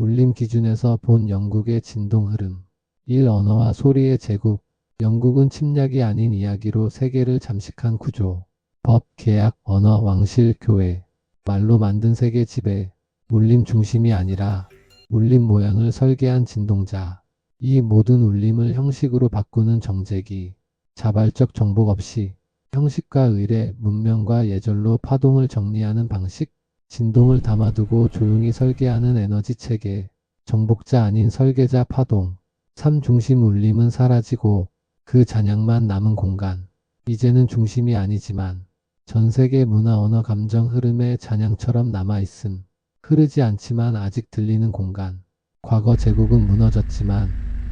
울림 기준에서 본 영국의 진동 흐름. 1. 언어와 소리의 제국. 영국은 침략이 아닌 이야기로 세계를 잠식한 구조. 법, 계약, 언어, 왕실, 교회. 말로 만든 세계 지배. 울림 중심이 아니라 울림 모양을 설계한 진동자. 이 모든 울림을 형식으로 바꾸는 정제기. 자발적 정복 없이 형식과 의례, 문명과 예절로 파동을 정리하는 방식, 진동을 담아두고 조용히 설계하는 에너지 체계, 정복자 아닌 설계자 파동, 삶 중심 울림은 사라지고 그 잔향만 남은 공간. 이제는 중심이 아니지만 전 세계 문화 언어 감정 흐름의 잔향처럼 남아있음. 흐르지 않지만 아직 들리는 공간. 과거 제국은 무너졌지만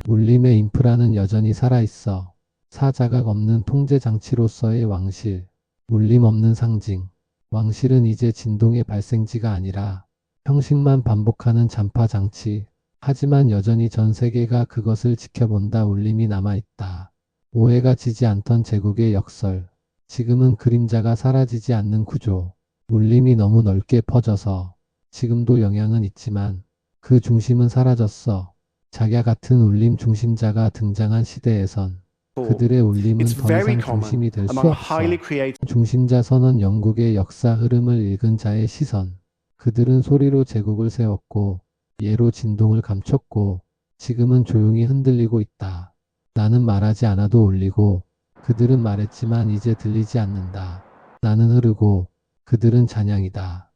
울림의 인프라는 여전히 살아있어. 사자각 없는 통제 장치로서의 왕실. 울림 없는 상징. 왕실은 이제 진동의 발생지가 아니라 형식만 반복하는 잔파 장치. 하지만 여전히 전 세계가 그것을 지켜본다 울림이 남아있다. 오해가 지지 않던 제국의 역설. 지금은 그림자가 사라지지 않는 구조. 울림이 너무 넓게 퍼져서 지금도 영향은 있지만 그 중심은 사라졌어. 자기와 같은 울림 중심자가 등장한 시대에선 그들의 울림은 더 이상 중심이 될 수 없어. 중심자 선언 영국의 역사 흐름을 읽은 자의 시선. 그들은 소리로 제국을 세웠고 예로 진동을 감췄고 지금은 조용히 흔들리고 있다. 나는 말하지 않아도 울리고 그들은 말했지만 이제 들리지 않는다. 나는 흐르고 그들은 잔향이다.